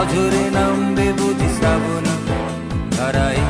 অঝরে নামবে বুঝি শ্রাবণী। ধারায়